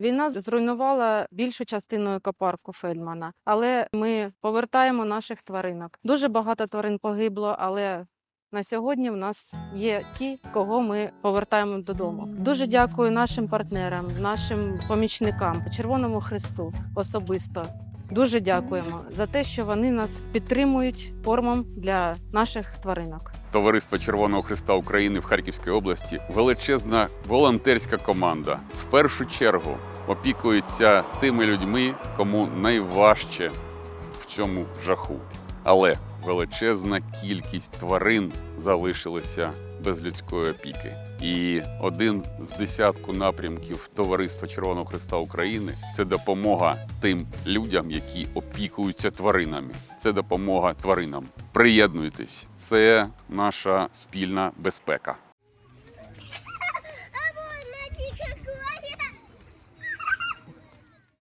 Війна зруйнувала більшу частину екопарку Фельдмана, але ми повертаємо наших тваринок. Дуже багато тварин погибло, але на сьогодні в нас є ті, кого ми повертаємо додому. Дуже дякую нашим партнерам, нашим помічникам, Червоному Христу особисто. Дуже дякуємо за те, що вони нас підтримують кормом для наших тваринок. Товариство Червоного Христа України в Харківській області величезна волонтерська команда. В першу чергу опікується тими людьми, кому найважче в цьому жаху. Але величезна кількість тварин залишилася без людської опіки. І один з десятку напрямків Товариства Червоного Христа України це допомога тим людям, які опікуються тваринами. Це допомога тваринам. Приєднуйтесь, це наша спільна безпека.